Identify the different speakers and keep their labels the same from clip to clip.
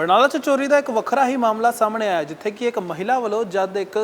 Speaker 1: ਬਰਨਾਲਾ 'ਚ ਚੋਰੀ ਦਾ ਇੱਕ ਵੱਖਰਾ ਹੀ ਮਾਮਲਾ ਸਾਹਮਣੇ ਆਇਆ, ਜਿੱਥੇ ਕਿ ਇੱਕ ਮਹਿਲਾ ਵੱਲੋਂ ਜਦ ਇੱਕ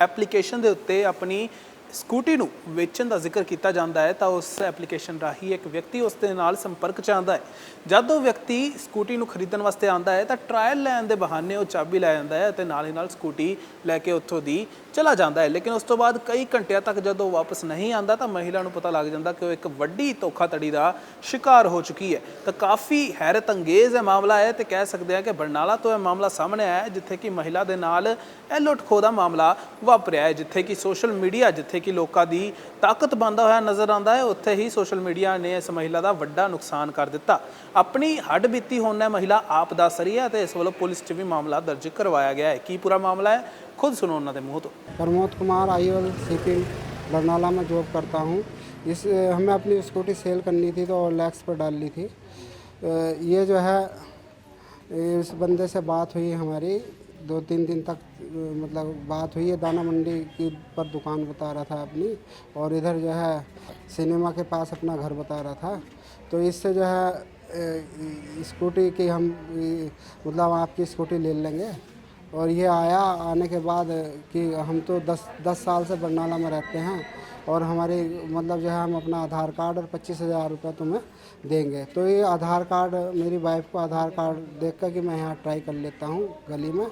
Speaker 1: ਐਪਲੀਕੇਸ਼ਨ ਦੇ ਉੱਤੇ ਆਪਣੀ ਸਕੂਟੀ ਨੂੰ ਵੇਚਣ ਦਾ ਜ਼ਿਕਰ ਕੀਤਾ ਜਾਂਦਾ ਹੈ ਤਾਂ ਉਸ ਐਪਲੀਕੇਸ਼ਨ ਰਾਹੀਂ ਇੱਕ ਵਿਅਕਤੀ ਉਸ ਦੇ ਨਾਲ ਸੰਪਰਕ 'ਚ ਆਉਂਦਾ ਹੈ। ਜਦ ਉਹ ਵਿਅਕਤੀ ਸਕੂਟੀ ਨੂੰ ਖਰੀਦਣ ਵਾਸਤੇ ਆਉਂਦਾ ਹੈ ਤਾਂ ਟ੍ਰਾਇਲ ਲੈਣ ਦੇ ਬਹਾਨੇ ਉਹ ਚਾਬੀ ਲੈ ਜਾਂਦਾ ਹੈ ਅਤੇ ਨਾਲ ਹੀ ਨਾਲ ਸਕੂਟੀ ਲੈ ਕੇ ਉੱਥੋਂ ਦੀ ਚਲਾ ਜਾਂਦਾ ਹੈ। ਲੇਕਿਨ ਉਸ ਤੋਂ ਬਾਅਦ ਕਈ ਘੰਟਿਆਂ ਤੱਕ ਜਦੋਂ ਵਾਪਸ ਨਹੀਂ ਆਉਂਦਾ ਤਾਂ ਮਹਿਲਾ ਨੂੰ ਪਤਾ ਲੱਗ ਜਾਂਦਾ ਕਿ ਉਹ ਇੱਕ ਵੱਡੀ ਧੋਖਾਧੜੀ ਦਾ ਸ਼ਿਕਾਰ ਹੋ ਚੁੱਕੀ ਹੈ। ਤਾਂ ਕਾਫੀ ਹੈਰਤ ਅੰਗੇਜ਼ ਇਹ ਮਾਮਲਾ ਹੈ ਤੇ ਕਹਿ ਸਕਦੇ ਹਾਂ ਕਿ ਬਰਨਾਲਾ ਤੋਂ ਇਹ ਮਾਮਲਾ ਸਾਹਮਣੇ ਆਇਆ ਹੈ, ਜਿੱਥੇ ਕਿ ਮਹਿਲਾ ਦੇ ਨਾਲ ਇਹ ਲੁੱਟ ਦਾ ਮਾਮਲਾ ਵਾਪਰਿਆ ਹੈ, ਜਿੱਥੇ ਕਿ ਸੋਸ਼ਲ ਮੀਡੀਆ, ਜਿੱਥੇ ਕਿ ਲੋਕਾਂ ਦੀ ਤਾਕਤ ਬੰਦਾ ਹੋਇਆ ਨਜ਼ਰ ਆਉਂਦਾ ਹੈ ਉੱਥੇ ਹੀ ਸੋਸ਼ਲ ਮੀਡੀਆ ਨੇ ਇਸ ਮਹਿਲਾ ਦਾ ਵੱਡਾ ਨੁਕਸਾਨ ਕਰ ਦਿੱਤਾ ਆਪਣੀ ਹੱਡ ਬੀਤੀ ਹੋਣ ਹੈ ਮਹਿਲਾ ਆਪ ਦੱਸ ਰਹੀ ਹੈ ਤੇ ਇਸ ਵੱਲੋਂ ਪੁਲਿਸ 'ਚ ਵੀ ਮਾਮਲਾ ਦਰਜ ਕਰਵਾਇਆ ਗਿਆ ਹੈ ਕੀ ਪੂਰਾ ਮਾਮਲਾ ਹੈ ਖੁਦ ਸੁਣੋ ਉਹਨਾਂ ਦੇ ਮੂੰਹ ਤੋਂ
Speaker 2: प्रमोद कुमार आईओल शिपिंग बरनाला में जॉब करता हूँ इस हमें अपनी स्कूटी सेल करनी थी तो लैक्स पर डाल ली थी अ, ये जो है इस बंदे से बात हुई हमारी दो तीन दिन तक मतलब बात हुई है दाना मंडी की पर दुकान बता रहा था अपनी और इधर जो है सिनेमा के पास अपना घर बता रहा था। तो इससे जो है स्कूटी की हम मतलब आपकी स्कूटी ले लेंगे। और ये आया, आने के बाद कि हम तो दस दस साल से बरनाला में रहते हैं और हमारी मतलब जो है हम अपना आधार कार्ड और पच्चीस हज़ार रुपये तुम्हें देंगे। तो ये आधार कार्ड, मेरी वाइफ को आधार कार्ड देख कर कि मैं यहाँ ट्राई कर लेता हूँ गली में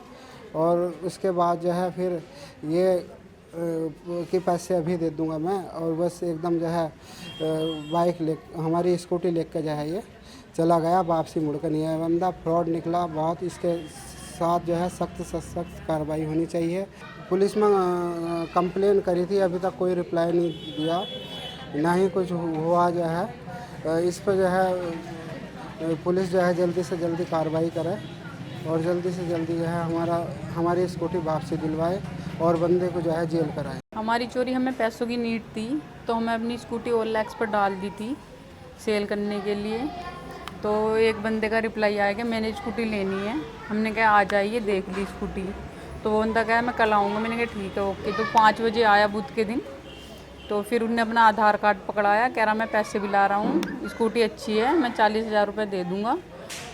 Speaker 2: और उसके बाद जो है फिर ये कि पैसे अभी दे दूँगा मैं और बस एकदम जो है बाइक ले, हमारी स्कूटी लेकर जो है ये चला गया वापसी मुड़ कर नहीं आया बंदा फ्रॉड निकला, बहुत इसके साथ जो है सख्त से सख्त कार्रवाई होनी चाहिए। पुलिस में कंप्लेन करी थी, अभी तक कोई रिप्लाई नहीं दिया। ना ही कुछ हुआ जो है। इस पर जो है पुलिस जो है जल्दी से जल्दी कार्रवाई करे और जल्दी से जल्दी जो है हमारा, हमारी स्कूटी वापसी दिलवाए और बंदे को जो है जेल कराए।
Speaker 3: हमारी चोरी हमें पैसों की नीड थी तो हमें अपनी स्कूटी ओलैक्स पर डाल दी थी सेल करने के लिए। तो एक बंदे का रिप्लाई आया कि मैंने स्कूटी लेनी है। हमने कहा, आ जाइए देख ली स्कूटी तो वो बंदा कहा, मैं कल आऊँगा। मैंने कहा, ठीक है ओके तो पाँच बजे आया बुध के दिन। तो फिर उनने अपना आधार कार्ड पकड़ाया, कह रहा, मैं पैसे भी ला रहा हूँ स्कूटी अच्छी है, मैं चालीस हज़ार रुपये दे दूँगा।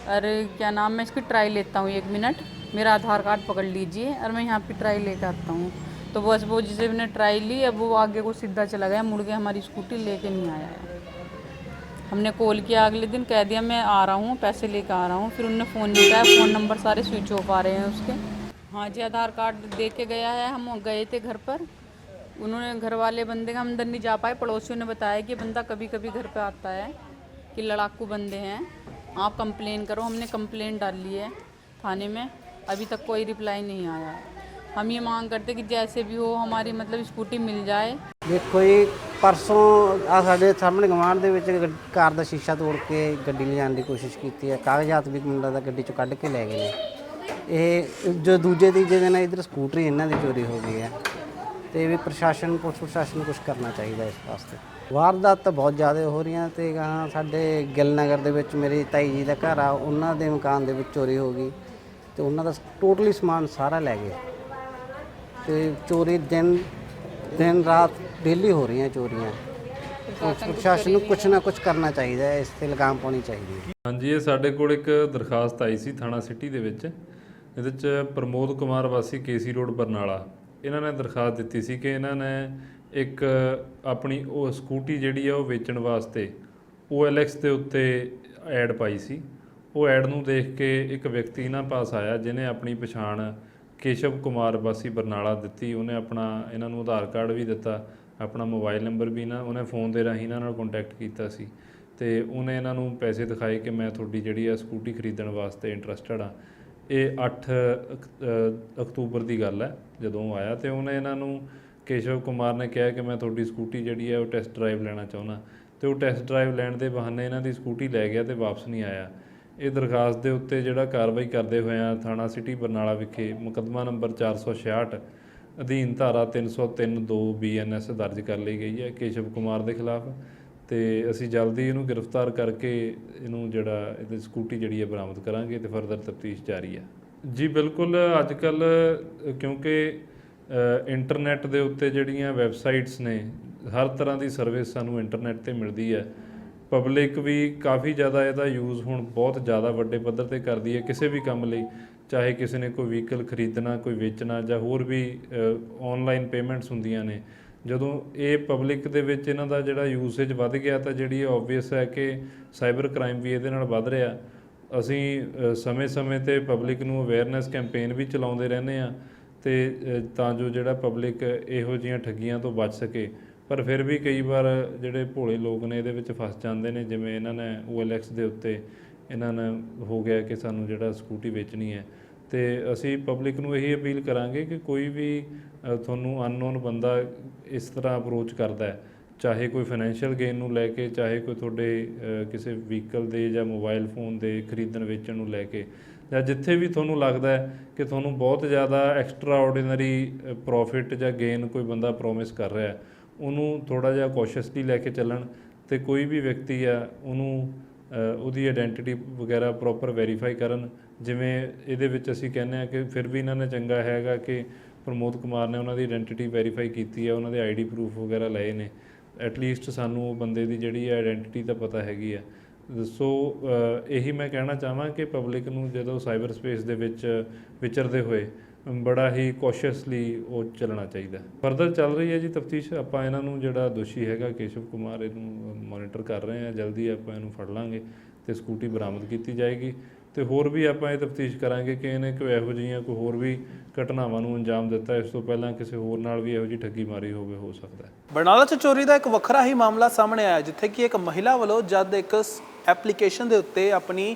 Speaker 3: अरे, क्या नाम, मैं इसकी ट्राई लेता हूँ एक मिनट मेरा आधार कार्ड पकड़ लीजिए और मैं यहाँ पे ट्राई लेकर आता हूँ। तो बस वो जिसे मैंने ट्राई ली, अब वो आगे को सीधा चला गया, मुड़ के हमारी स्कूटी लेके नहीं आया है। हमने कॉल किया, अगले दिन कह दिया, मैं आ रहा हूँ, पैसे लेकर आ रहा हूँ। फिर उनने फ़ोन नहीं उठाया, फ़ोन नंबर सारे स्विच ऑफ़ आ रहे हैं उसके। हाँ जी, आधार कार्ड दे के गया है, हम गए थे घर पर। उन्होंने घर वाले बंदे का हम अंदर नहीं जा पाए, पड़ोसियों ने बताया कि बंदा कभी कभी घर पे आता है, कि लड़ाकू बंदे हैं। आप कंप्लेन करो, हमने कंप्लेन डाल ली है थाने में, अभी तक कोई रिप्लाई नहीं आया। हम ये मांग करते कि जैसे भी हो, हमारी मतलब स्कूटी मिल जाए।
Speaker 4: ਦੇਖੋ ਜੀ, ਪਰਸੋਂ ਆ ਸਾਡੇ ਸਾਹਮਣੇ ਗਵਾਂਢ ਦੇ ਵਿੱਚ ਗੱਡ- ਕਾਰ ਦਾ ਸ਼ੀਸ਼ਾ ਤੋੜ ਕੇ ਗੱਡੀ ਲਿਜਾਣ ਦੀ ਕੋਸ਼ਿਸ਼ ਕੀਤੀ ਹੈ। ਕਾਗਜ਼ਾਤ ਵੀ ਮੁੰਡਾ ਦਾ ਗੱਡੀ ਚੋਂ ਕੱਢ ਕੇ ਲੈ ਗਏ ਨੇ। ਇਹ ਜੋ ਦੂਜੇ ਤੀਜੇ ਦਿਨ ਇਧਰ ਸਕੂਟਰੀ ਇਹਨਾਂ ਦੀ ਚੋਰੀ ਹੋ ਗਈ ਹੈ। ਤੇ ਵੀ ਪ੍ਰਸ਼ਾਸਨ, ਪੁਲਿਸ ਪ੍ਰਸ਼ਾਸਨ ਨੂੰ ਕੁਝ ਕਰਨਾ ਚਾਹੀਦਾ ਇਸ ਵਾਸਤੇ। ਵਾਰਦਾਤ ਤਾਂ ਬਹੁਤ ਜ਼ਿਆਦਾ ਹੋ ਰਹੀਆਂ ਤੇ ਗਾਹਾਂ ਸਾਡੇ ਗਿੱਲ ਨਗਰ ਦੇ ਵਿੱਚ ਮੇਰੀ ਤਾਈ ਜੀ ਦਾ ਘਰ ਆ, ਉਹਨਾਂ ਦੇ ਮਕਾਨ ਦੇ ਵਿੱਚ ਚੋਰੀ ਹੋ ਗਈ ਤੇ ਉਹਨਾਂ ਦਾ ਟੋਟਲੀ ਸਮਾਨ ਸਾਰਾ ਲੈ ਗਏ। ਤੇ ਚੋਰੀ ਦਿਨ ਦਿਨ ਰਾਤ ਡੇਲੀ ਹੋ ਰਹੀਆਂ ਚੋਰੀਆਂ। ਪ੍ਰਸ਼ਾਸਨ ਨੂੰ ਕੁਝ ਨਾ ਕੁਝ ਕਰਨਾ ਚਾਹੀਦਾ ਹੈ, ਇਸ ਤੇ ਲਗਾਮ ਪਾਉਣੀ ਚਾਹੀਦੀ ਹੈ।
Speaker 5: ਹਾਂਜੀ, ਇਹ ਸਾਡੇ ਕੋਲ ਇੱਕ ਦਰਖਾਸਤ ਆਈ ਸੀ ਥਾਣਾ ਸਿਟੀ ਦੇ ਵਿੱਚ। ਇਹਦੇ ਚ ਪ੍ਰਮੋਦ ਕੁਮਾਰ ਵਾਸੀ, ਕੇਸੀ ਰੋਡ, ਬਰਨਾਲਾ। ਇਹਨਾਂ ਨੇ ਦਰਖਾਸਤ ਦਿੱਤੀ ਸੀ ਕਿ ਇਹਨਾਂ ਨੇ ਇੱਕ ਆਪਣੀ ਉਹ ਸਕੂਟੀ ਜਿਹੜੀ ਆ, ਉਹ ਵੇਚਣ ਵਾਸਤੇ OLX ਦੇ ਉੱਤੇ ਐਡ ਪਾਈ ਸੀ। ਉਹ ਐਡ ਨੂੰ ਦੇਖ ਕੇ ਇੱਕ ਵਿਅਕਤੀ ਇਹਨਾਂ ਪਾਸ ਆਇਆ ਜਿਨੇ ਆਪਣੀ ਪਛਾਣ ਕੇਸ਼ਵ ਕੁਮਾਰ ਵਾਸੀ ਬਰਨਾਲਾ ਦਿੱਤੀ। ਉਹਨੇ ਆਪਣਾ ਇਹਨਾਂ ਨੂੰ ਆਧਾਰ ਕਾਰਡ ਵੀ ਦਿੱਤਾ। ਆਪਣਾ ਮੋਬਾਈਲ ਨੰਬਰ ਵੀ ਨਾ, ਉਹਨੇ ਫੋਨ ਦੇ ਰਾਹੀਂ ਇਹਨਾਂ ਨਾਲ ਕੰਟੈਕਟ ਕੀਤਾ ਸੀ। ਤੇ ਉਹਨੇ ਇਹਨਾਂ ਨੂੰ ਪੈਸੇ ਦਿਖਾਏ ਕਿ ਮੈਂ ਤੁਹਾਡੀ ਜਿਹੜੀ ਆ ਸਕੂਟੀ ਖਰੀਦਣ ਵਾਸਤੇ ਇੰਟਰਸਟਡ ਆ। ਇਹ 8 ਅਕ- ਅਕਤੂਬਰ ਦੀ ਗੱਲ ਹੈ ਜਦੋਂ ਉਹ ਆਇਆ ਤੇ ਉਹਨੇ ਇਹਨਾਂ ਨੂੰ ਕੇਸ਼ਵ ਕੁਮਾਰ ਨੇ ਕਿਹਾ ਕਿ ਮੈਂ ਤੁਹਾਡੀ ਸਕੂਟੀ ਜਿਹੜੀ ਹੈ ਉਹ ਟੈਸਟ ਡਰਾਈਵ ਲੈਣਾ ਚਾਹੁੰਦਾ। ਤੇ ਉਹ ਟੈਸਟ ਡਰਾਈਵ ਲੈਣ ਦੇ ਬਹਾਨੇ ਇਹਨਾਂ ਦੀ ਸਕੂਟੀ ਲੈ ਗਿਆ ਤੇ ਵਾਪਸ ਨਹੀਂ ਆਇਆ। ਇਹ ਦਰਖਾਸਤ ਦੇ ਉੱਤੇ ਜਿਹੜਾ ਕਾਰਵਾਈ ਕਰਦੇ ਹੋਏ ਹੋਇਆ ਥਾਣਾ ਸਿਟੀ ਬਰਨਾਲਾ ਵਿਖੇ ਮੁਕੱਦਮਾ ਨੰਬਰ 466 ਅਧੀਨ ਧਾਰਾ 303 2 ਬੀਐਨਐਸ ਦਰਜ ਕਰ ਲਈ ਗਈ ਹੈ ਕੇਸ਼ਵ ਕੁਮਾਰ ਦੇ ਖਿਲਾਫ ਤੇ ਅਸੀਂ ਜਲਦੀ ਇਹਨੂੰ ਗ੍ਰਿਫਤਾਰ ਕਰਕੇ ਇਹਨੂੰ ਜਿਹੜਾ ਇਹਦੀ ਸਕੂਟੀ ਜਿਹੜੀ ਹੈ ਬਰਾਮਦ ਕਰਾਂਗੇ ਤੇ ਫਰਦਰ ਤਫਤੀਸ਼ ਜਾਰੀ ਹੈ। ਜੀ ਬਿਲਕੁਲ ਅੱਜ ਕੱਲ ਕਿਉਂਕਿ ਅ, ਇੰਟਰਨੈਟ ਦੇ ਉੱਤੇ ਜਿਹੜੀਆਂ ਵੈਬਸਾਈਟਸ ਨੇ ਹਰ ਤਰ੍ਹਾਂ ਦੀ ਸਰਵਿਸ ਸਾਨੂੰ ਇੰਟਰਨੈਟ ਤੇ ਮਿਲਦੀ ਹੈ। ਪਬਲਿਕ ਵੀ ਕਾਫੀ ਜ਼ਿਆਦਾ ਇਹਦਾ ਯੂਜ਼ ਹੁਣ ਬਹੁਤ ਜ਼ਿਆਦਾ ਵੱਡੇ ਪੱਧਰ ਤੇ ਕਰਦੀ ਹੈ ਕਿਸੇ ਵੀ ਕੰਮ ਲਈ। ਚਾਹੇ ਕਿਸੇ ਨੇ ਕੋਈ ਵਹੀਕਲ ਖਰੀਦਣਾ, ਕੋਈ ਵੇਚਣਾ ਜਾਂ ਹੋਰ ਵੀ ਆਨਲਾਈਨ ਪੇਮੈਂਟਸ ਹੁੰਦੀਆਂ ਨੇ, ਜਦੋਂ ਇਹ ਪਬਲਿਕ ਦੇ ਵਿੱਚ ਇਹਨਾਂ ਦਾ ਜਿਹੜਾ ਯੂਸੇਜ ਵੱਧ ਗਿਆ ਤਾਂ ਜਿਹੜੀ ਆਬਵੀਅਸ ਹੈ ਕਿ ਸਾਈਬਰ ਕ੍ਰਾਈਮ ਵੀ ਇਹਦੇ ਨਾਲ ਵੱਧ ਰਿਹਾ। ਅਸੀਂ ਸਮੇਂ-ਸਮੇਂ ਤੇ ਪਬਲਿਕ ਨੂੰ ਅਵੇਅਰਨੈਸ ਕੈਂਪੇਨ ਵੀ ਚਲਾਉਂਦੇ ਰਹਿੰਦੇ ਆ ਤੇ ਤਾਂ ਜੋ ਜਿਹੜਾ ਪਬਲਿਕ ਇਹੋ ਜਿਹੀਆਂ ਠੱਗੀਆਂ ਤੋਂ ਬਚ ਸਕੇ। ਪਰ ਫਿਰ ਵੀ ਕਈ ਵਾਰ ਜਿਹੜੇ ਭੋਲੇ ਲੋਕ ਨੇ ਇਹਦੇ ਵਿੱਚ ਫਸ ਜਾਂਦੇ ਨੇ, ਜਿਵੇਂ ਇਹਨਾਂ ਨੇ OLX ਦੇ ਉੱਤੇ ਇਹਨਾਂ ਨੇ ਹੋ ਗਿਆ ਕਿ ਸਾਨੂੰ ਜਿਹੜਾ ਸਕੂਟੀ ਵੇਚਣੀ ਹੈ। ਤੇ ਅਸੀਂ ਪਬਲਿਕ ਨੂੰ ਇਹੀ ਅਪੀਲ ਕਰਾਂਗੇ ਕਿ ਕੋਈ ਵੀ ਤੁਹਾਨੂੰ ਅਨਨੋਨ ਬੰਦਾ ਇਸ ਤਰ੍ਹਾਂ ਅਪਰੋਚ ਕਰਦਾ ਹੈ, ਚਾਹੇ ਕੋਈ ਫਾਈਨੈਂਸ਼ੀਅਲ ਗੇਨ ਨੂੰ ਲੈ ਕੇ, ਚਾਹੇ ਕੋਈ ਤੁਹਾਡੇ ਕਿਸੇ ਵਹੀਕਲ ਦੇ ਜਾਂ ਮੋਬਾਈਲ ਫੋਨ ਦੇ ਖਰੀਦਣ ਵੇਚਣ ਨੂੰ ਲੈ ਕੇ, ਜਾਂ ਜਿੱਥੇ ਵੀ ਤੁਹਾਨੂੰ ਲੱਗਦਾ ਹੈ ਕਿ ਤੁਹਾਨੂੰ ਬਹੁਤ ਜ਼ਿਆਦਾ ਐਕਸਟਰਾ ਆਰਡੀਨਰੀ ਪ੍ਰੋਫਿਟ ਜਾਂ ਗੇਨ ਕੋਈ ਬੰਦਾ ਪ੍ਰੋਮਿਸ ਕਰ ਰਿਹਾ ਹੈ, ਉਹਨੂੰ ਥੋੜਾ ਜਿਹਾ ਕੌਸ਼ੀਅਸਲੀ ਲੈ ਕੇ ਚੱਲਣ ਤੇ ਕੋਈ ਵੀ ਵਿਅਕਤੀ ਆ, ਉਹਨੂੰ ਉਹਦੀ ਆਇਡੈਂਟੀਟੀ ਵਗੈਰਾ ਪ੍ਰੋਪਰ ਵੈਰੀਫਾਈ ਕਰਨ। ਜਿਵੇਂ ਇਹਦੇ ਵਿੱਚ ਅਸੀਂ ਕਹਿੰਦੇ ਆ ਕਿ ਫਿਰ ਵੀ ਇਹਨਾਂ ਨੇ ਚੰਗਾ ਹੈਗਾ ਕਿ ਪ੍ਰਮੋਦ ਕੁਮਾਰ ਨੇ ਉਹਨਾਂ ਦੀ ਆਇਡੈਂਟੀਟੀ ਵੈਰੀਫਾਈ ਕੀਤੀ ਹੈ ਉਹਨਾਂ ਦੇ ਆਈਡੀ ਪ੍ਰੂਫ ਵਗੈਰਾ ਲਏ ਨੇ। ਐਟਲੀਸਟ ਸਾਨੂੰ ਉਹ ਬੰਦੇ ਦੀ ਜਿਹੜੀ ਆਇਡੈਂਟੀਟੀ ਤਾਂ ਪਤਾ ਹੈਗੀ ਆ। ਸੋ ਇਹੀ ਮੈਂ ਕਹਿਣਾ ਚਾਹਾਂ ਕਿ ਪਬਲਿਕ ਨੂੰ ਜਦੋਂ ਸਾਈਬਰ ਸਪੇਸ ਦੇ ਵਿੱਚ ਵਿਚਰਦੇ ਹੋਏ ਬੜਾ ਹੀ ਕੌਸ਼ੀਅਸਲੀ ਉਹ ਚੱਲਣਾ ਚਾਹੀਦਾ ਫਰਦਰ ਚੱਲ ਰਹੀ ਹੈ ਜੀ ਤਫਤੀਸ਼। ਆਪਾਂ ਇਹਨਾਂ ਨੂੰ ਜਿਹੜਾ ਦੋਸ਼ੀ ਹੈਗਾ ਕੇਸ਼ਵ ਕੁਮਾਰ, ਇਹਨੂੰ ਮੋਨੀਟਰ ਕਰ ਰਹੇ ਹਾਂ। ਜਲਦੀ ਆਪਾਂ ਇਹਨੂੰ ਫੜ ਲਾਂਗੇ ਤੇ ਸਕੂਟੀ ਬਰਾਮਦ ਕੀਤੀ ਜਾਏਗੀ। ਤੇ ਹੋਰ ਵੀ ਆਪਾਂ ਇਹ ਤਫਤੀਸ਼ ਕਰਾਂਗੇ ਕਿ ਇਹਨੇ ਕੋਈ ਇਹੋ ਜਿਹੀਆਂ ਕੋਈ ਹੋਰ ਵੀ ਘਟਨਾਵਾਂ ਨੂੰ ਅੰਜਾਮ ਦਿੱਤਾ ਇਸ ਤੋਂ ਪਹਿਲਾਂ ਕਿਸੇ ਹੋਰ ਨਾਲ ਵੀ ਇਹੋ ਜਿਹੀ ਠੱਗੀ ਮਾਰੀ ਹੋਵੇ, ਹੋ ਸਕਦਾ ਹੈ।
Speaker 1: ਬਰਨਾਲਾ 'ਚ ਚੋਰੀ ਦਾ ਇੱਕ ਵੱਖਰਾ ਹੀ ਮਾਮਲਾ ਸਾਹਮਣੇ ਆਇਆ, ਜਿੱਥੇ ਕਿ ਇੱਕ ਮਹਿਲਾ ਵੱਲੋਂ ਜਦ ਇੱਕ ਐਪਲੀਕੇਸ਼ਨ ਦੇ ਉੱਤੇ ਆਪਣੀ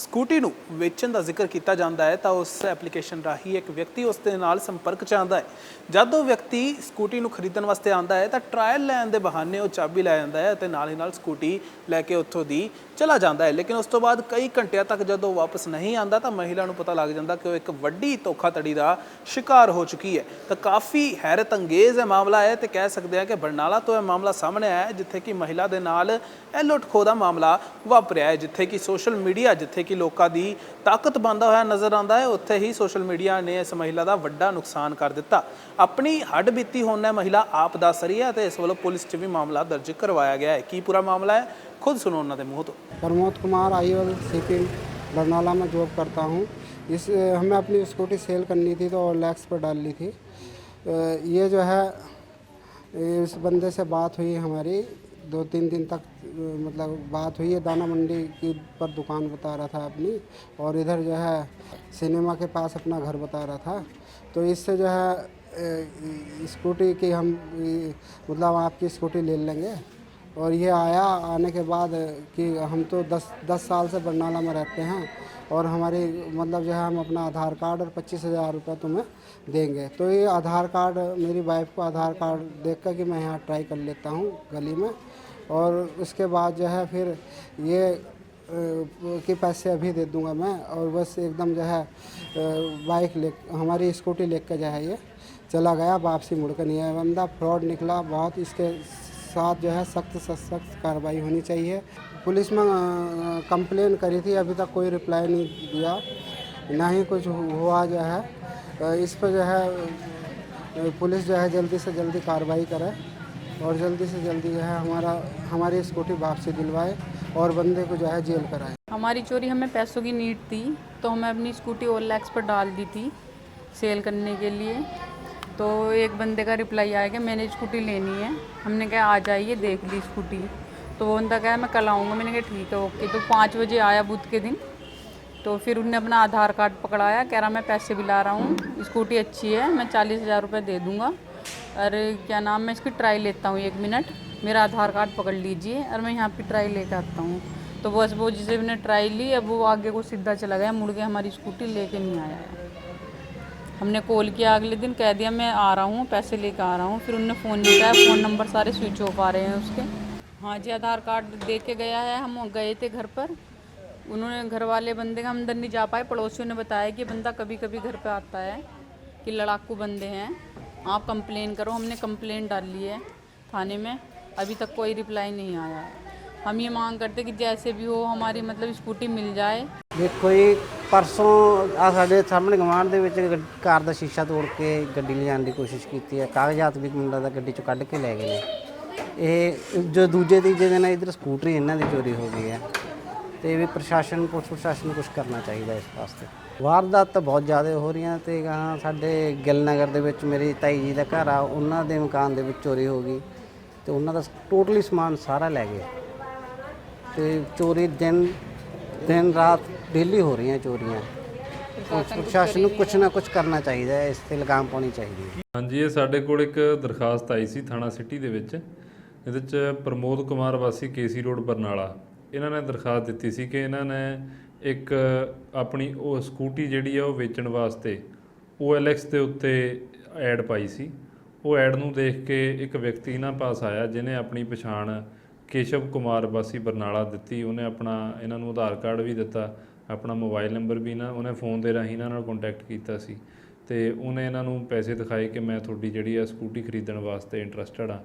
Speaker 1: ਸਕੂਟੀ ਨੂੰ ਵੇਚਣ ਦਾ ਜ਼ਿਕਰ ਕੀਤਾ ਜਾਂਦਾ ਹੈ ਤਾਂ ਉਸ ਐਪਲੀਕੇਸ਼ਨ ਰਾਹੀਂ ਇੱਕ ਵਿਅਕਤੀ ਉਸ ਦੇ ਨਾਲ ਸੰਪਰਕ 'ਚ ਆਉਂਦਾ ਹੈ। ਜਦ ਉਹ ਵਿਅਕਤੀ ਸਕੂਟੀ ਨੂੰ ਖਰੀਦਣ ਵਾਸਤੇ ਆਉਂਦਾ ਹੈ ਤਾਂ ਟ੍ਰਾਇਲ ਲੈਣ ਦੇ ਬਹਾਨੇ ਉਹ ਚਾਬੀ ਲੈ ਜਾਂਦਾ ਹੈ ਅਤੇ ਨਾਲ ਹੀ ਨਾਲ ਸਕੂਟੀ ਲੈ ਕੇ ਉੱਥੋਂ ਦੀ ਚਲਾ ਜਾਂਦਾ ਹੈ। ਲੇਕਿਨ ਉਸ ਤੋਂ ਬਾਅਦ ਕਈ ਘੰਟਿਆਂ ਤੱਕ ਜਦੋਂ ਵਾਪਸ ਨਹੀਂ ਆਉਂਦਾ ਤਾਂ ਮਹਿਲਾ ਨੂੰ ਪਤਾ ਲੱਗ ਜਾਂਦਾ ਕਿ ਉਹ ਇੱਕ ਵੱਡੀ ਧੋਖਾਧੜੀ ਦਾ ਸ਼ਿਕਾਰ ਹੋ ਚੁੱਕੀ ਹੈ। ਤਾਂ ਕਾਫੀ ਹੈਰਤ ਅੰਗੇਜ਼ ਇਹ ਮਾਮਲਾ ਹੈ ਤੇ ਕਹਿ ਸਕਦੇ ਹਾਂ ਕਿ ਬਰਨਾਲਾ ਤੋਂ ਇਹ ਮਾਮਲਾ ਸਾਹਮਣੇ ਆਇਆ ਹੈ, ਜਿੱਥੇ ਕਿ ਮਹਿਲਾ ਦੇ ਨਾਲ ਇਹ ਲੁੱਟ ਖੋਹ ਦਾ ਮਾਮਲਾ ਵਾਪਰਿਆ ਹੈ, ਜਿੱਥੇ ਕਿ ਸੋਸ਼ਲ ਮੀਡੀਆ, ਜਿੱਥੇ ਕਿ ਲੋਕਾਂ ਦੀ ਤਾਕਤ ਬੰਦਾ ਹੋਇਆ ਨਜ਼ਰ ਆਉਂਦਾ ਹੈ, ਉੱਥੇ ਹੀ ਸੋਸ਼ਲ ਮੀਡੀਆ ਨੇ ਇਸ ਮਹਿਲਾ ਦਾ ਵੱਡਾ ਨੁਕਸਾਨ ਕਰ ਦਿੱਤਾ। ਆਪਣੀ ਹੱਡ ਬੀਤੀ ਹੋਣ ਨਾਲ ਮਹਿਲਾ ਆਪ ਦੱਸ ਰਹੀ ਹੈ ਤੇ ਇਸ ਵੱਲੋਂ ਪੁਲਿਸ 'ਚ ਵੀ ਮਾਮਲਾ ਦਰਜ ਕਰਵਾਇਆ ਗਿਆ ਹੈ। ਕੀ ਪੂਰਾ ਮਾਮਲਾ ਹੈ? ਖੁਦ ਸੁਣੋ ਉਹਨਾਂ ਦੇ ਮੂੰਹ ਤੋਂ
Speaker 2: Pramod Kumar I one shipping Barnala में जॉब करता हूँ इस हमें अपनी स्कूटी सेल करनी थी तो लैक्स पर डाल ली थी अ, ये जो है इस बंदे से बात हुई हमारी दो तीन दिन तक अ, मतलब बात हुई है दाना मंडी की पर दुकान बता रहा था अपनी और इधर जो है सिनेमा के पास अपना घर बता रहा था तो इससे जो है अ, स्कूटी की हम अ, मतलब आपकी स्कूटी ले लेंगे और ये आया आने के बाद कि हम तो दस दस साल से बरनाला में रहते हैं और हमारी मतलब जो है हम अपना आधार कार्ड और पच्चीस हज़ार रुपये तुम्हें देंगे। तो ये आधार कार्ड, मेरी वाइफ को आधार कार्ड देख कर कि मैं यहाँ ट्राई कर लेता हूँ गली में। और उसके बाद जो है फिर ये कि पैसे अभी दे दूँगा मैं और बस एकदम जो है बाइक ले, हमारी स्कूटी लेकर जो है ये चला गया वापसी मुड़ कर नहीं आया बंदा फ्रॉड निकला, बहुत इसके साथ जो है सख्त से सख्त कार्रवाई होनी चाहिए। पुलिस में कंप्लेन करी थी, अभी तक कोई रिप्लाई नहीं दिया। ना ही कुछ हुआ जो है। इस पर जो है पुलिस जो है जल्दी से जल्दी कार्रवाई करे और जल्दी से जल्दी जो है हमारा, हमारी स्कूटी वापसी दिलवाए और बंदे को जो है जेल कराए।
Speaker 3: हमारी चोरी हमें पैसों की नीड थी तो हमें अपनी स्कूटी ओलैक्स पर डाल दी थी सेल करने के लिए। तो एक बंदे का रिप्लाई आया कि मैंने स्कूटी लेनी है। हमने कहा, आ जाइए देख ली स्कूटी तो वो बंदा कहा, मैं कल आऊँगा। मैंने कहा, ठीक है ओके तो पाँच बजे आया बुध के दिन। तो फिर उनने अपना आधार कार्ड पकड़ाया, कह रहा, मैं पैसे भी ला रहा हूँ स्कूटी अच्छी है, मैं चालीस हज़ार रुपये दे दूँगा। अरे, क्या नाम, मैं इसकी ट्राई लेता हूँ एक मिनट मेरा आधार कार्ड पकड़ लीजिए और मैं यहाँ पे ट्राई लेकर आता हूँ। तो बस वो जिसे मैंने ट्राई ली, अब वो आगे को सीधा चला गया, मुड़ के हमारी स्कूटी लेके नहीं आया। हमने कॉल किया, अगले दिन कह दिया मैं आ रहा हूँ, पैसे लेकर आ रहा हूँ। फिर उनने फ़ोन नहीं किया फ़ोन नंबर सारे स्विच ऑफ़ आ रहे हैं उसके। हाँ जी, आधार कार्ड दे के गया है, हम गए थे घर पर। उन्होंने घर वाले बंदे का अंदर नहीं जा पाए, पड़ोसियों ने बताया कि बंदा कभी कभी घर पे आता है, कि लड़ाकू बंदे हैं। आप कंप्लेन करो, हमने कंप्लेन डाल ली है थाने में, अभी तक कोई रिप्लाई नहीं आया। है हम ये मांग करते कि जैसे भी हो, हमारी मतलब स्कूटी मिल जाए।
Speaker 4: ਦੇਖੋ ਜੀ, ਪਰਸੋਂ ਆ ਸਾਡੇ ਸਾਹਮਣੇ ਗਵਾਂਢ ਦੇ ਵਿੱਚ ਗੱਡ- ਕਾਰ ਦਾ ਸ਼ੀਸ਼ਾ ਤੋੜ ਕੇ ਗੱਡੀ ਲਿਜਾਣ ਦੀ ਕੋਸ਼ਿਸ਼ ਕੀਤੀ ਹੈ। ਕਾਗਜ਼ਾਤ ਵੀ ਮੁੰਡਾ ਦਾ ਗੱਡੀ ਚੋਂ ਕੱਢ ਕੇ ਲੈ ਗਏ ਨੇ। ਇਹ ਜੋ ਦੂਜੇ ਤੀਜੇ ਦਿਨ ਇਧਰ ਸਕੂਟਰੀ ਇਹਨਾਂ ਦੀ ਚੋਰੀ ਹੋ ਗਈ ਹੈ। ਤੇ ਵੀ ਪ੍ਰਸ਼ਾਸਨ, ਪੁਲਿਸ ਪ੍ਰਸ਼ਾਸਨ ਨੂੰ ਕੁਝ ਕਰਨਾ ਚਾਹੀਦਾ ਇਸ ਵਾਸਤੇ। ਵਾਰਦਾਤ ਤਾਂ ਬਹੁਤ ਜ਼ਿਆਦਾ ਹੋ ਰਹੀਆਂ ਤੇ ਗਾਹਾਂ ਸਾਡੇ ਗਿੱਲ ਨਗਰ ਦੇ ਵਿੱਚ ਮੇਰੀ ਤਾਈ ਜੀ ਦਾ ਘਰ ਆ, ਉਹਨਾਂ ਦੇ ਮਕਾਨ ਦੇ ਵਿੱਚ ਚੋਰੀ ਹੋ ਗਈ ਤੇ ਉਹਨਾਂ ਦਾ ਟੋਟਲੀ ਸਮਾਨ ਸਾਰਾ ਲੈ ਗਏ। ਤੇ ਚੋਰੀ ਦਿਨ ਦਿਨ ਰਾਤ ਡੇਲੀ ਹੋ ਰਹੀਆਂ ਚੋਰੀਆਂ। ਪ੍ਰਸ਼ਾਸਨ ਨੂੰ ਕੁਝ ਨਾ ਕੁਝ ਕਰਨਾ ਚਾਹੀਦਾ ਹੈ, ਇਸ ਤੇ ਲਗਾਮ ਪਾਉਣੀ ਚਾਹੀਦੀ ਹੈ।
Speaker 5: ਹਾਂਜੀ, ਇਹ ਸਾਡੇ ਕੋਲ ਇੱਕ ਦਰਖਾਸਤ ਆਈ ਸੀ ਥਾਣਾ ਸਿਟੀ ਦੇ ਵਿੱਚ। ਇਹਦੇ ਚ ਪ੍ਰਮੋਦ ਕੁਮਾਰ ਵਾਸੀ, ਕੇਸੀ ਰੋਡ, ਬਰਨਾਲਾ। ਇਹਨਾਂ ਨੇ ਦਰਖਾਸਤ ਦਿੱਤੀ ਸੀ ਕਿ ਇਹਨਾਂ ਨੇ ਇੱਕ ਆਪਣੀ ਉਹ ਸਕੂਟੀ ਜਿਹੜੀ ਆ ਉਹ ਵੇਚਣ ਵਾਸਤੇ OLX ਦੇ ਉੱਤੇ ਐਡ ਪਾਈ ਸੀ। ਉਹ ਐਡ ਨੂੰ ਦੇਖ ਕੇ ਇੱਕ ਵਿਅਕਤੀ ਇਹਨਾਂ ਪਾਸ ਆਇਆ ਜਿਨੇ ਆਪਣੀ ਪਛਾਣ ਕੇਸ਼ਵ ਕੁਮਾਰ ਵਾਸੀ ਬਰਨਾਲਾ ਦਿੱਤੀ, ਉਹਨੇ ਆਪਣਾ, ਇਹਨਾਂ ਨੂੰ ਆਧਾਰ ਕਾਰਡ ਵੀ ਦਿੱਤਾ, ਆਪਣਾ ਮੋਬਾਈਲ ਨੰਬਰ ਵੀ ਨਾ, ਉਹਨੇ ਫੋਨ ਦੇ ਰਾਹੀਂ ਇਹਨਾਂ ਨਾਲ ਕੰਟੈਕਟ ਕੀਤਾ ਸੀ। ਤੇ ਉਹਨੇ ਇਹਨਾਂ ਨੂੰ ਪੈਸੇ ਦਿਖਾਏ ਕਿ ਮੈਂ ਤੁਹਾਡੀ ਜਿਹੜੀ ਆ ਸਕੂਟੀ ਖਰੀਦਣ ਵਾਸਤੇ ਇੰਟਰਸਟਡ ਆ।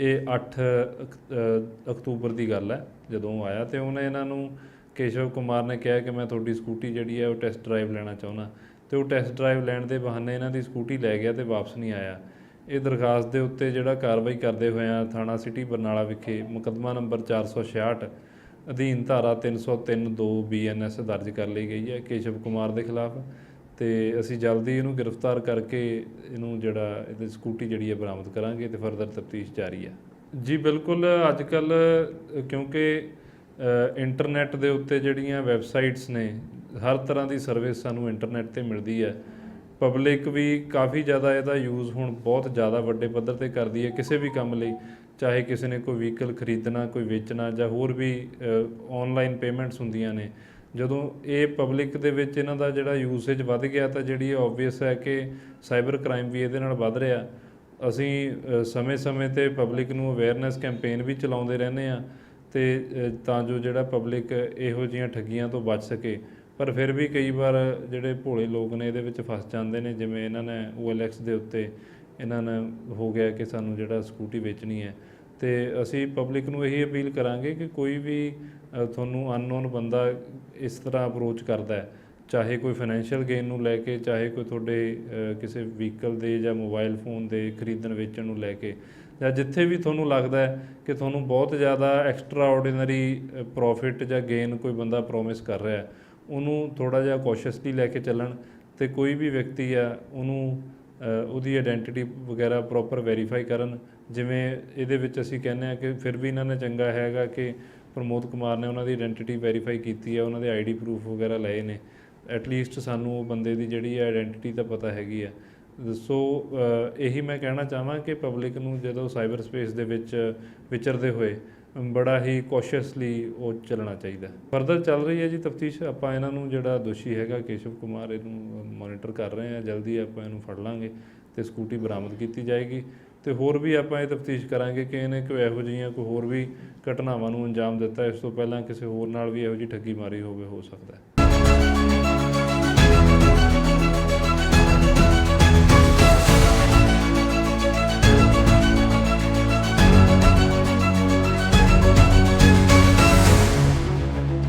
Speaker 5: ਇਹ 8 ਅਕ- ਅਕਤੂਬਰ ਦੀ ਗੱਲ ਹੈ, ਜਦੋਂ ਉਹ ਆਇਆ ਤੇ ਉਹਨੇ ਇਹਨਾਂ ਨੂੰ, ਕੇਸ਼ਵ ਕੁਮਾਰ ਨੇ ਕਿਹਾ ਕਿ ਮੈਂ ਤੁਹਾਡੀ ਸਕੂਟੀ ਜਿਹੜੀ ਹੈ ਉਹ ਟੈਸਟ ਡਰਾਈਵ ਲੈਣਾ ਚਾਹੁੰਦਾ। ਤੇ ਉਹ ਟੈਸਟ ਡਰਾਈਵ ਲੈਣ ਦੇ ਬਹਾਨੇ ਇਹਨਾਂ ਦੀ ਸਕੂਟੀ ਲੈ ਗਿਆ ਤੇ ਵਾਪਸ ਨਹੀਂ ਆਇਆ। ਇਹ ਦਰਖਾਸਤ ਦੇ ਉੱਤੇ ਜਿਹੜਾ ਕਾਰਵਾਈ ਕਰਦੇ ਹੋਏ ਹੋਇਆ ਥਾਣਾ ਸਿਟੀ ਬਰਨਾਲਾ ਵਿਖੇ ਮੁਕੱਦਮਾ ਨੰਬਰ 466 ਅਧੀਨ ਧਾਰਾ 303 2 ਬੀਐਨਐਸ ਦਰਜ ਕਰ ਲਈ ਗਈ ਹੈ ਕੇਸ਼ਵ ਕੁਮਾਰ ਦੇ ਖਿਲਾਫ ਤੇ ਅਸੀਂ ਜਲਦੀ ਇਹਨੂੰ ਗ੍ਰਿਫਤਾਰ ਕਰਕੇ ਇਹਨੂੰ ਜਿਹੜਾ ਇਹਦੀ ਸਕੂਟੀ ਜਿਹੜੀ ਹੈ ਬਰਾਮਦ ਕਰਾਂਗੇ ਤੇ ਫਰਦਰ ਤਫਤੀਸ਼ ਜਾਰੀ ਹੈ। ਜੀ ਬਿਲਕੁਲ ਅੱਜ ਕੱਲ ਕਿਉਂਕਿ ਅ, ਇੰਟਰਨੈਟ ਦੇ ਉੱਤੇ ਜਿਹੜੀਆਂ ਵੈਬਸਾਈਟਸ ਨੇ ਹਰ ਤਰ੍ਹਾਂ ਦੀ ਸਰਵਿਸ ਸਾਨੂੰ ਇੰਟਰਨੈਟ ਤੇ ਮਿਲਦੀ ਹੈ। ਪਬਲਿਕ ਵੀ ਕਾਫੀ ਜ਼ਿਆਦਾ ਇਹਦਾ ਯੂਜ਼ ਹੁਣ ਬਹੁਤ ਜ਼ਿਆਦਾ ਵੱਡੇ ਪੱਧਰ ਤੇ ਕਰਦੀ ਹੈ, ਕਿਸੇ ਵੀ ਕੰਮ ਲਈ, ਚਾਹੇ ਕਿਸੇ ਨੇ ਕੋਈ ਵਹੀਕਲ ਖਰੀਦਣਾ, ਕੋਈ ਵੇਚਣਾ ਜਾਂ ਹੋਰ ਵੀ ਆਨਲਾਈਨ ਪੇਮੈਂਟਸ ਹੁੰਦੀਆਂ ਨੇ। ਜਦੋਂ ਇਹ ਪਬਲਿਕ ਦੇ ਵਿੱਚ ਇਹਨਾਂ ਦਾ ਜਿਹੜਾ ਯੂਸੇਜ ਵੱਧ ਗਿਆ ਤਾਂ ਜਿਹੜੀ ਆਬਵੀਅਸ ਹੈ ਕਿ ਸਾਈਬਰ ਕ੍ਰਾਈਮ ਵੀ ਇਹਦੇ ਨਾਲ ਵੱਧ ਰਿਹਾ। ਅਸੀਂ ਸਮੇਂ-ਸਮੇਂ ਤੇ ਪਬਲਿਕ ਨੂੰ ਅਵੇਅਰਨੈਸ ਕੈਂਪੇਨ ਵੀ ਚਲਾਉਂਦੇ ਰਹਿੰਦੇ ਆ ਤੇ ਤਾਂ ਜੋ ਜਿਹੜਾ ਪਬਲਿਕ ਇਹੋ ਜਿਹੀਆਂ ਠੱਗੀਆਂ ਤੋਂ ਬਚ ਸਕੇ। ਪਰ ਫਿਰ ਵੀ ਕਈ ਵਾਰ ਜਿਹੜੇ ਭੋਲੇ ਲੋਕ ਨੇ ਇਹਦੇ ਵਿੱਚ ਫਸ ਜਾਂਦੇ ਨੇ, ਜਿਵੇਂ ਇਹਨਾਂ ਨੇ OLX ਦੇ ਉੱਤੇ ਇਹਨਾਂ ਨੇ ਹੋ ਗਿਆ ਕਿ ਸਾਨੂੰ ਜਿਹੜਾ ਸਕੂਟੀ ਵੇਚਣੀ ਹੈ। ਤੇ ਅਸੀਂ ਪਬਲਿਕ ਨੂੰ ਇਹੀ ਅਪੀਲ ਕਰਾਂਗੇ ਕਿ ਕੋਈ ਵੀ ਤੁਹਾਨੂੰ ਅਨਨੋਨ ਬੰਦਾ ਇਸ ਤਰ੍ਹਾਂ ਅਪਰੋਚ ਕਰਦਾ ਹੈ, ਚਾਹੇ ਕੋਈ ਫਾਈਨੈਂਸ਼ੀਅਲ ਗੇਨ ਨੂੰ ਲੈ ਕੇ, ਚਾਹੇ ਕੋਈ ਤੁਹਾਡੇ ਕਿਸੇ ਵਹੀਕਲ ਦੇ ਜਾਂ ਮੋਬਾਈਲ ਫੋਨ ਦੇ ਖਰੀਦਣ ਵੇਚਣ ਨੂੰ ਲੈ ਕੇ, ਜਾਂ ਜਿੱਥੇ ਵੀ ਤੁਹਾਨੂੰ ਲੱਗਦਾ ਹੈ ਕਿ ਤੁਹਾਨੂੰ ਬਹੁਤ ਜ਼ਿਆਦਾ ਐਕਸਟਰਾ ਆਰਡੀਨਰੀ ਪ੍ਰੋਫਿਟ ਜਾਂ ਗੇਨ ਕੋਈ ਬੰਦਾ ਪ੍ਰੋਮਿਸ ਕਰ ਰਿਹਾ ਹੈ ਉਹਨੂੰ ਥੋੜਾ ਜਿਹਾ ਕੌਸ਼ੀਅਸਲੀ ਲੈ ਕੇ ਚੱਲਣ ਤੇ ਕੋਈ ਵੀ ਵਿਅਕਤੀ ਆ, ਉਹਨੂੰ ਉਹਦੀ ਆਇਡੈਂਟੀਟੀ ਵਗੈਰਾ ਪ੍ਰੋਪਰ ਵੈਰੀਫਾਈ ਕਰਨ। ਜਿਵੇਂ ਇਹਦੇ ਵਿੱਚ ਅਸੀਂ ਕਹਿੰਦੇ ਆ ਕਿ ਫਿਰ ਵੀ ਇਹਨਾਂ ਨੇ ਚੰਗਾ ਹੈਗਾ ਕਿ ਪ੍ਰਮੋਦ ਕੁਮਾਰ ਨੇ ਉਹਨਾਂ ਦੀ ਆਇਡੈਂਟੀਟੀ ਵੈਰੀਫਾਈ ਕੀਤੀ ਹੈ, ਉਹਨਾਂ ਦੇ ਆਈਡੀ ਪ੍ਰੂਫ ਵਗੈਰਾ ਲਏ ਨੇ। ਐਟਲੀਸਟ ਸਾਨੂੰ ਉਹ ਬੰਦੇ ਦੀ ਜਿਹੜੀ ਆਇਡੈਂਟੀਟੀ ਤਾਂ ਪਤਾ ਹੈਗੀ ਆ। ਸੋ ਇਹੀ ਮੈਂ ਕਹਿਣਾ ਚਾਹਾਂ ਕਿ ਪਬਲਿਕ ਨੂੰ ਜਦੋਂ ਸਾਈਬਰ ਸਪੇਸ ਦੇ ਵਿੱਚ ਵਿਚਰਦੇ ਹੋਏ ਬੜਾ ਹੀ ਕੌਸ਼ੀਅਸਲੀ ਉਹ ਚੱਲਣਾ ਚਾਹੀਦਾ ਫਰਦਰ ਚੱਲ ਰਹੀ ਹੈ ਜੀ ਤਫਤੀਸ਼। ਆਪਾਂ ਇਹਨਾਂ ਨੂੰ ਜਿਹੜਾ ਦੋਸ਼ੀ ਹੈਗਾ ਕੇਸ਼ਵ ਕੁਮਾਰ, ਇਹਨੂੰ ਮੋਨੀਟਰ ਕਰ ਰਹੇ ਹਾਂ। ਜਲਦੀ ਆਪਾਂ ਇਹਨੂੰ ਫੜ ਲਾਂਗੇ ਤੇ ਸਕੂਟੀ ਬਰਾਮਦ ਕੀਤੀ ਜਾਏਗੀ। ਤੇ ਹੋਰ ਵੀ ਆਪਾਂ ਇਹ ਤਫਤੀਸ਼ ਕਰਾਂਗੇ ਕਿ ਇਹਨੇ ਕੋਈ ਇਹੋ ਜਿਹੀਆਂ ਕੋਈ ਹੋਰ ਵੀ ਘਟਨਾਵਾਂ ਨੂੰ ਅੰਜਾਮ ਦਿੱਤਾ ਇਸ ਤੋਂ ਪਹਿਲਾਂ ਕਿਸੇ ਹੋਰ ਨਾਲ ਵੀ ਇਹੋ ਜਿਹੀ ਠੱਗੀ ਮਾਰੀ ਹੋਵੇ, ਹੋ ਸਕਦਾ ਹੈ।